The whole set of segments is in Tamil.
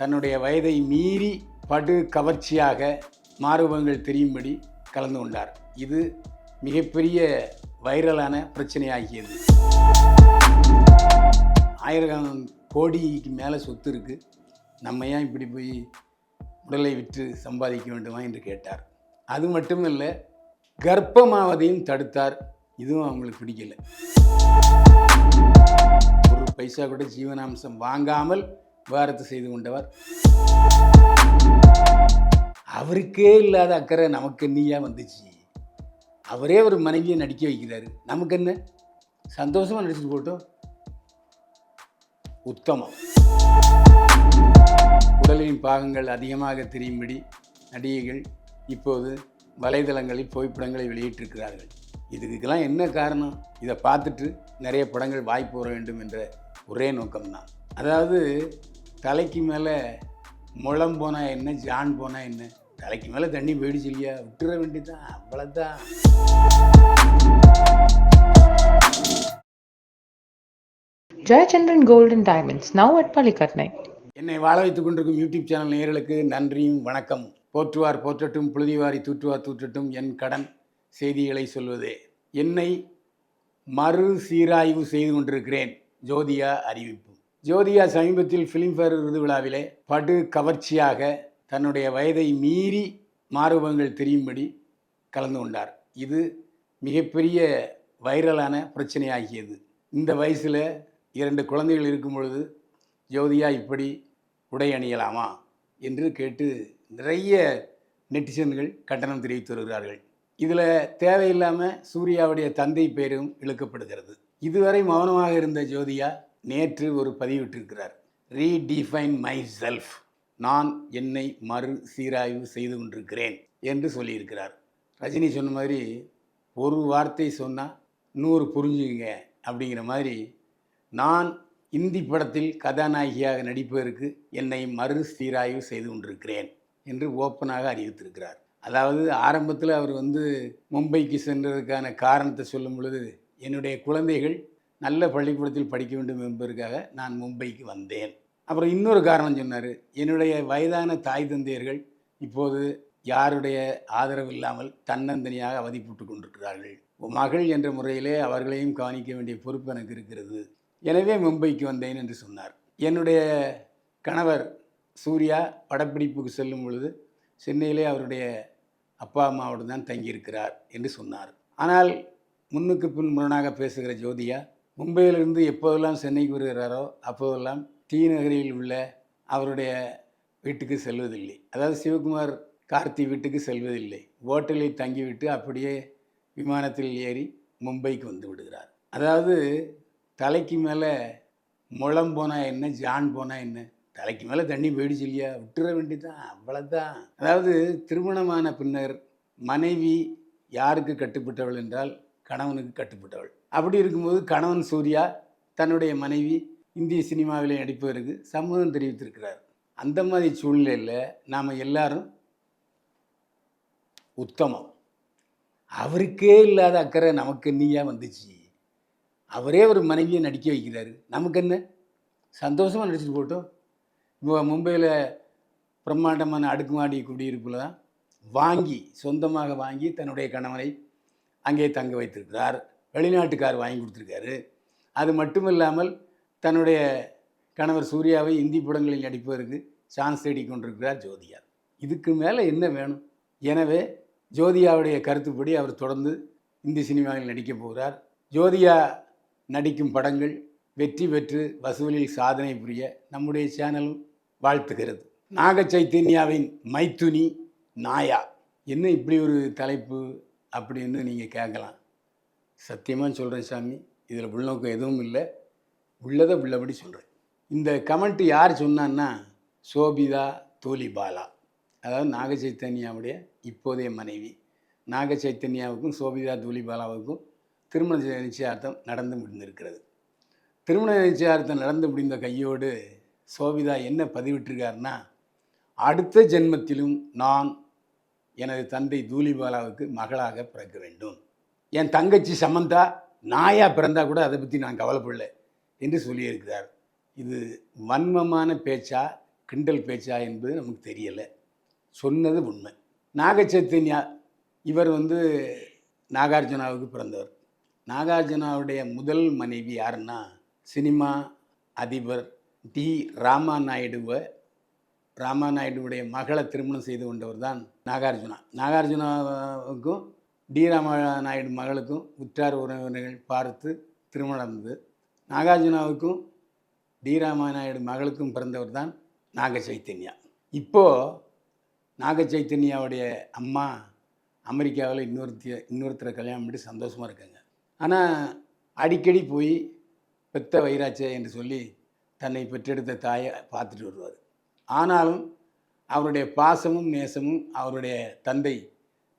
தன்னுடைய வயதை மீறி படு கவர்ச்சியாக மாறுபங்கள் தெரியும்படி கலந்து கொண்டார். இது மிகப்பெரிய வைரலான பிரச்சனையாகியது. ஆயிரம் கோடிக்கு மேலே சொத்து இருக்குது நம்ம ஏன் இப்படி போய் உடலை விற்று சம்பாதிக்க வேண்டுமா என்று கேட்டார். அது மட்டும் இல்லை கர்ப்பமாவதையும் தடுத்தார். இதுவும் அவங்களுக்கு பிடிக்கல. ஒரு பைசா கூட ஜீவனாம்சம் வாங்காமல் விவாரத்து செய்து கொண்டவர். அவருக்கே இல்லாத அக்கறை நமக்கு என்னையா வந்துச்சு? அவரே ஒரு மனைவியை நடிக்க வைக்கிறாரு. நமக்கு என்ன? சந்தோஷமாக நடிச்சுட்டு போட்டோம். உத்தமம். உடலின் பாகங்கள் அதிகமாக தெரியும்படி நடிகைகள் இப்போது வலைதளங்களில் புகைப்படங்களை வெளியிட்டிருக்கிறார்கள். இதுக்கெல்லாம் என்ன காரணம்? இதை பார்த்துட்டு நிறைய படங்கள் வாய்ப்பு வர வேண்டும் என்ற ஒரே நோக்கம்தான். அதாவது தலைக்கு மேலே முழம் போனால் என்ன ஜான் போனால் என்ன? தலைக்கு மேலே தண்ணி போயிடுச்சு இல்லையா? விட்டுற வேண்டியதான் அவ்வளோதான் now at Palikatnai. என்னை வாழ வைத்துக் கொண்டிருக்கும் யூடியூப் சேனல் நேயர்களுக்கு நன்றியும் வணக்கம். போற்றுவார் போற்றட்டும் புழுதிவாரி தூற்றுவார் தூற்றட்டும் என் கடன் செய்திகளை சொல்வதே. என்னை மறு சீராய்வு செய்து கொண்டிருக்கிறேன் ஜோதியா அறிவிப்பு. ஜோதியா சமீபத்தில் ஃபிலிம்ஃபேர் விருது விழாவிலே படு கவர்ச்சியாக தன்னுடைய வயதை மீறி மாறுபங்கள் தெரியும்படி கலந்து கொண்டார். இது மிகப்பெரிய வைரலான பிரச்சனையாகியது. இந்த வயசில் இரண்டு குழந்தைகள் இருக்கும் பொழுது ஜோதியா இப்படி உடை அணியலாமா என்று கேட்டு நிறைய நெட்டிசன்கள் கட்டணம் தெரிவித்து வருகிறார்கள். இதில் தேவையில்லாமல் சூர்யாவுடைய தந்தை பெயரும் இழுக்கப்படுகிறது. இதுவரை மௌனமாக இருந்த ஜோதியா நேற்று ஒரு பதிவிட்டிருக்கிறார். ரீடிஃபைன் மை செல்ஃப் நான் என்னை மறு சீராய்வு செய்து கொண்டிருக்கிறேன் என்று சொல்லியிருக்கிறார். ரஜினி சொன்ன மாதிரி ஒரு வார்த்தை சொன்னால் நூறு புரிஞ்சுங்க அப்படிங்கிற மாதிரி நான் இந்தி படத்தில் கதாநாயகியாக நடிப்பதற்கு என்னை மறு சீராய்வு செய்து கொண்டிருக்கிறேன் என்று ஓப்பனாக அறிவித்திருக்கிறார். அதாவது ஆரம்பத்தில் அவர் வந்து மும்பைக்கு சென்றதற்கான காரணத்தை சொல்லும் பொழுது என்னுடைய குழந்தைகள் நல்ல பள்ளிக்கூடத்தில் படிக்க வேண்டும் என்பதற்காக நான் மும்பைக்கு வந்தேன். அப்புறம் இன்னொரு காரணம் சொன்னார் என்னுடைய வயதான தாய் தந்தையர்கள் இப்போது யாருடைய ஆதரவு இல்லாமல் தன்னந்தனியாக அவதிப்பட்டு கொண்டிருக்கிறார்கள். மகள் என்ற முறையிலே அவர்களையும் கவனிக்க வேண்டிய பொறுப்பு எனக்கு இருக்கிறது. எனவே மும்பைக்கு வந்தேன் என்று சொன்னார். என்னுடைய கணவர் சூர்யா படப்பிடிப்புக்கு செல்லும் பொழுது சென்னையிலே அவருடைய அப்பா அம்மாவோடு தான் தங்கியிருக்கிறார் என்று சொன்னார். ஆனால் முன்னுக்கு பின் முரணாக பேசுகிற ஜோதியா மும்பையிலிருந்து எப்போதெல்லாம் சென்னைக்கு வருகிறாரோ அப்போதெல்லாம் டி நகரில் உள்ள அவருடைய வீட்டுக்கு செல்வதில்லை. அதாவது சிவகுமார் கார்த்தி வீட்டுக்கு செல்வதில்லை. ஹோட்டலில் தங்கிவிட்டு அப்படியே விமானத்தில் ஏறி மும்பைக்கு வந்து விடுகிறார். அதாவது தலைக்கு மேலே முளம் போனால் என்ன ஜான் போனால் என்ன? தலைக்கு மேலே தண்ணி போயிடுச்சு இல்லையா? விட்டுற வேண்டிதான் அவ்வளோதான் அதாவது திருமணமான பின்னர் மனைவி யாருக்கு கட்டுப்பட்டவள் என்றால் கணவனுக்கு கட்டுப்பட்டவள். அப்படி இருக்கும்போது கணவன் சூர்யா தன்னுடைய மனைவி இந்திய சினிமாவில் நடிப்பதற்கு சம்மதம் தெரிவித்திருக்கிறார். அந்த மாதிரி சூழ்நிலையில் நாம் எல்லாரும் உத்தமம். அவருக்கே இல்லாத அக்கறை நமக்கு நீயா வந்துச்சு? அவரே ஒரு மனைவியை நடிக்க வைக்கிறாரு. நமக்கு என்ன? சந்தோஷமாக நடிச்சுட்டு போட்டோம். இப்போ மும்பையில் பிரம்மாண்டமான அடுக்குமாடி குடியிருப்பில் தான் வாங்கி சொந்தமாக வாங்கி தன்னுடைய கணவனை அங்கே தங்க வைத்திருக்கிறார். வெளிநாட்டுக்கார் வாங்கி கொடுத்துருக்காரு. அது மட்டும் இல்லாமல் தன்னுடைய கணவர் சூர்யாவை இந்தி படங்களில் நடிப்பதற்கு சான்ஸ் தேடி கொண்டிருக்கிறார் ஜோதியா இதுக்கு மேலே என்ன வேணும்? எனவே ஜோதியாவுடைய கருத்துப்படி அவர் தொடர்ந்து இந்தி சினிமாவில் நடிக்க போகிறார். ஜோதியா நடிக்கும் படங்கள் வெற்றி பெற்று வசூலில் சாதனை புரிய நம்முடைய சேனலும் வாழ்த்துகிறது. நாக சைத்தன்யாவின் மைத்துனி நாயா. என்ன இப்படி ஒரு தலைப்பு? அப்படின்னு நீங்கள் கேட்கலாம். சத்தியமாக சொல்கிறேன் சாமி. இதில் உள்நோக்கம் எதுவும் இல்லை. உள்ளதை உள்ளபடி சொல்கிறேன் இந்த கமெண்ட் யார் சொன்னான்னா சோபிதா தோலிபாலா அதாவது நாக சைத்தன்யாவுடைய இப்போதைய மனைவி. நாக சைத்தன்யாவுக்கும் சோபிதா தூலிபாலாவுக்கும் திருமண நிச்சயார்த்தம் நடந்து முடிந்திருக்கிறது. திருமண நிச்சயார்த்தம் நடந்து முடிந்த கையோடு சோபிதா என்ன பதிவிட்டிருக்காருன்னா அடுத்த ஜென்மத்திலும் நான் எனது தந்தை தூலிபாலாவுக்கு மகளாக பிறக்க வேண்டும். என் தங்கச்சி சமந்தா நாயா பிறந்தா கூட அதை பற்றி நான் கவலைப்படல என்று சொல்லியிருக்கிறார். இது வன்மமான பேச்சா கிண்டல் பேச்சா என்பது நமக்கு தெரியலை. சொன்னது உண்மை. நாகச்சைத்தன்யா இவர் வந்து நாகார்ஜுனாவுக்கு பிறந்தவர். நாகார்ஜுனாவுடைய முதல் மனைவி யாருன்னா சினிமா அதிபர் டி. ராமா நாயுடுவை ராமாநாயுடுவுடைய மகளை திருமணம் செய்து கொண்டவர் தான் நாகார்ஜுனா. நாகார்ஜுனாவுக்கும் டி. ராமநாயுடு மகளுக்கும் உற்றார் உறவினர்கள் பார்த்து திருமணம் நடந்தது. நாகார்ஜுனாவுக்கும் டி. ராமநாயுடு மகளுக்கும் பிறந்தவர் தான் நாக சைத்தன்யா இப்போது நாக சைத்தன்யாவுடைய அம்மா அமெரிக்காவில் இன்னொருத்திய இன்னொருத்தரை கல்யாணம் பண்ணி சந்தோஷமாக இருக்காங்க. ஆனால் அடிக்கடி போய் பெத்த வைராச்சே என்று சொல்லி தன்னை பெற்றெடுத்த தாயை பார்த்துட்டு வருவார். ஆனாலும் அவருடைய பாசமும் நேசமும் அவருடைய தந்தை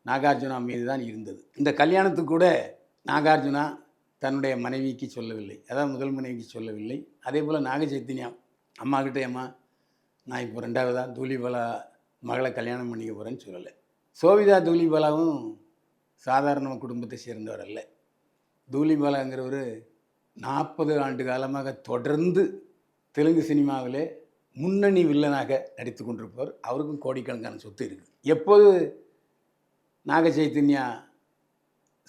நாகார்ஜுனா மீது தான் இருந்தது. இந்த கல்யாணத்துக்கு கூட நாகார்ஜுனா தன்னுடைய மனைவிக்கு சொல்லவில்லை. அதாவது முதல் மனைவிக்கு சொல்லவில்லை. அதே போல் நாகச்சைத்தன்யா அம்மா கிட்டே அம்மா நான் இப்போ ரெண்டாவதாக தூலிபலா மகளை கல்யாணம் பண்ணிக்க போகிறேன்னு சொல்லலை. சோவிதா தூலிபாலாவும் சாதாரண குடும்பத்தை சேர்ந்தவர் அல்ல. தூலிபாலாங்கிறவர் நாற்பது ஆண்டு காலமாக தொடர்ந்து தெலுங்கு சினிமாவிலே முன்னணி வில்லனாக நடித்து கொண்டிருப்பவர் அவருக்கும் கோடிக்கணக்கான சொத்து இருக்குது எப்போது நாக சைத்தன்யா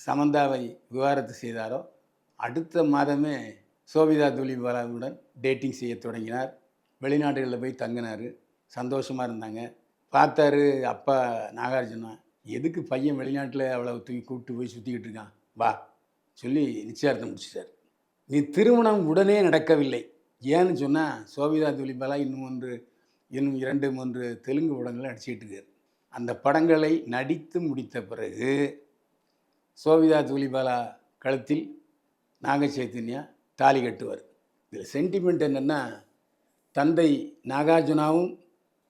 சமந்தாவை விவாகரத்து செய்தாரோ அடுத்த மாதமே சோபிதா துலிபாலாவுடன் டேட்டிங் செய்ய தொடங்கினார். வெளிநாடுகளில் போய் தங்கினார். சந்தோஷமாக இருந்தாங்க. பார்த்தாரு அப்பா நாகார்ஜுனா எதுக்கு பையன் வெளிநாட்டில் அவ்வளோ தூக்கி கூப்பிட்டு போய் சுற்றிக்கிட்டு இருக்கான்? வா. சொல்லி நிச்சயார்த்தம் முடிச்சிட்டார். நீ திருமணம் உடனே நடக்கவில்லை. ஏன்னு சொன்னால் சோபிதா துலிபாலா இன்னும் ஒன்று இன்னும் இரண்டு மூன்று தெலுங்கு படங்களை நடிச்சிட்டு இருக்கார். அந்த படங்களை நடித்து முடித்த பிறகு சோபிதா துலிபாலா கழுத்தில் நாக சைத்தன்யா தாலி கட்டுவார். இதில் சென்டிமெண்ட் என்னென்னா தந்தை நாகார்ஜுனாவும்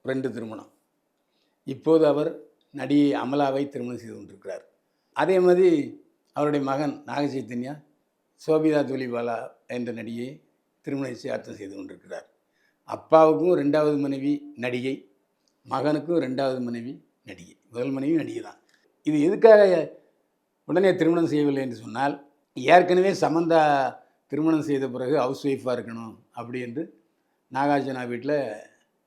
ரெண்டு திருமணம். இப்போது அவர் நடிகை அமலாவை திருமணம் செய்து கொண்டிருக்கிறார். அதே மாதிரி அவருடைய மகன் நாக சைத்தன்யா சோபிதா துலிபாலா என்ற நடிகையை திருமண நிச்சயார்த்தம் செய்து கொண்டிருக்கிறார். அப்பாவுக்கும் ரெண்டாவது மனைவி நடிகை மகனுக்கும் ரெண்டாவது மனைவி நடிகை. முதல் மனைவி நடிகை தான். இது எதுக்காக உடனே திருமணம் செய்யவில்லை என்று சொன்னால் ஏற்கனவே சமந்தா திருமணம் செய்த பிறகு ஹவுஸ் ஒய்ஃபாக இருக்கணும் அப்படி என்று நாகார்ஜுனா வீட்டில்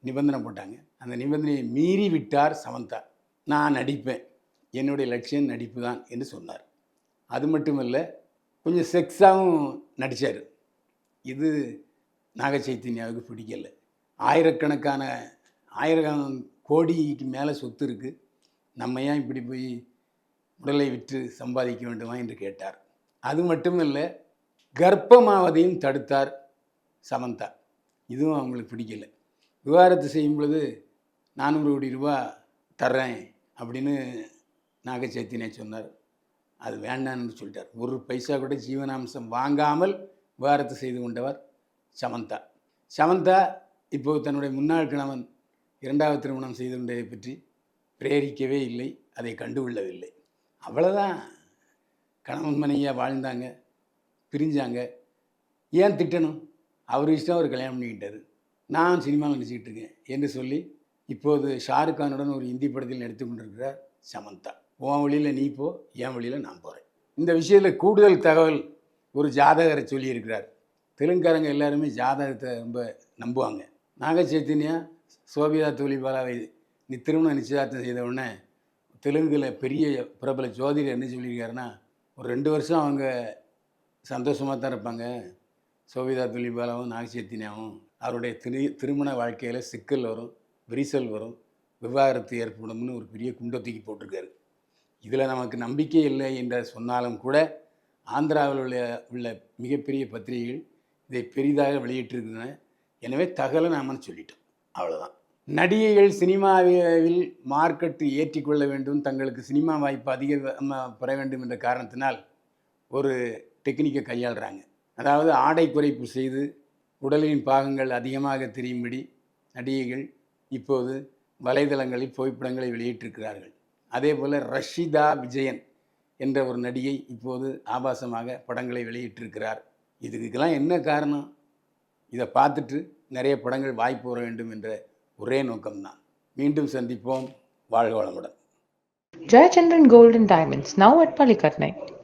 நிபந்தனை போட்டாங்க. அந்த நிபந்தனையை மீறி விட்டார் சமந்தா. நான் நடிப்பேன். என்னுடைய லட்சியம் நடிப்பு தான் என்று சொன்னார். அது மட்டும் இல்லை கொஞ்சம் செக்ஸாகவும் நடித்தார் இது நாக சைத்தன்யாவுக்கு பிடிக்கல. ஆயிரக்கணக்கான ஆயிரம் கோடிக்கு மேலே சொத்து இருக்குது நம்ம ஏன் இப்படி போய் உடலை விற்று சம்பாதிக்க வேண்டுமா என்று கேட்டார். அது மட்டும் இல்லை கர்ப்பமாவதையும் தடுத்தார் சமந்தா. இதுவும் அவங்களுக்கு பிடிக்கல. விவாகரத்து செய்யும் பொழுது நானூறு கோடி ரூபா தர்றேன் அப்படின்னு நாக சைத்தன்யா சொன்னார். அது வேண்டான்னு சொல்லிட்டார். ஒரு பைசா கூட ஜீவனாம்சம் வாங்காமல் விவாகரத்து செய்து கொண்டவர் சமந்தா. சமந்தா இப்போது தன்னுடைய முன்னாள் கணவன் இரண்டாவது திருமணம் செய்து கொண்டதை பற்றி பிரேரிக்கவே இல்லை அதை கண்டுகொள்ளவில்லை. அவ்வளோதான் கணவன் மனைவியாக வாழ்ந்தாங்க பிரிஞ்சாங்க. ஏன் திட்டணும்? அவர் இஷ்டம் அவர் கல்யாணம் பண்ணிக்கிட்டாரு. நான் சினிமாவில் நடிச்சிக்கிட்டு இருக்கேன் என்று சொல்லி இப்போது ஷாருக் கானுடன் ஒரு இந்தி படத்தில் நடித்து கொண்டிருக்கிறார் சமந்தா. உன் வழியில் நீ போ என் வழியில் நான் போகிறேன் இந்த விஷயத்தில் கூடுதல் தகவல் ஒரு ஜாதகரை சொல்லியிருக்கிறார். தெலுங்காரங்க எல்லாருமே ஜாதகத்தை ரொம்ப நம்புவாங்க. நாக சைத்தன்யா சோபியா தூலிபாலாவை நீ திருமணம் நிச்சயதார்த்தம் செய்த உடனே தெலுங்கில் பெரிய பிரபல ஜோதிடர் என்ன சொல்லியிருக்காருன்னா ஒரு ரெண்டு வருஷம் அவங்க சந்தோஷமாக தான் இருப்பாங்க. சோபிதா துலிபாலாவும் நாக அவருடைய திரு திருமண வாழ்க்கையில் சிக்கல் வரும் விரிசல் வரும் விவாகரத்து ஏற்படும்னு ஒரு பெரிய குண்டை தூக்கி போட்டிருக்காரு. இதில் நமக்கு நம்பிக்கை இல்லை என்று சொன்னாலும் கூட ஆந்திராவில் உள்ள உள்ள மிகப்பெரிய பத்திரிகைகள் இதை பெரிதாக வெளியிட்டிருக்கின்றன எனவே தகவலை நாம சொல்லிட்டோம். அவ்வளோதான் நடிகைகள் சினிமாவில் மார்க்கெட்டு ஏற்றிக்கொள்ள வேண்டும். தங்களுக்கு சினிமா வாய்ப்பு அதிக பெற வேண்டும் என்ற காரணத்தினால் ஒரு டெக்னிக்கை கையாளுறாங்க. அதாவது ஆடை குறைப்பு செய்து உடலின் பாகங்கள் அதிகமாக தெரியும்படி நடிகைகள் இப்போது வலைதளங்களில் புகைப்படங்களை வெளியிட்டிருக்கிறார்கள். அதே போல் ரஷிதா விஜயன் என்ற ஒரு நடிகை இப்போது ஆபாசமாக படங்களை வெளியிட்டிருக்கிறார். இதுக்கெல்லாம் என்ன காரணம்? இதை பார்த்துட்டு நிறைய படங்கள் வாய்ப்பு வர வேண்டும் என்ற ஒரே நோக்கம்தான். மீண்டும் சந்திப்போம். வாழ்க வளமுடன். Jayachandran golden diamonds now at at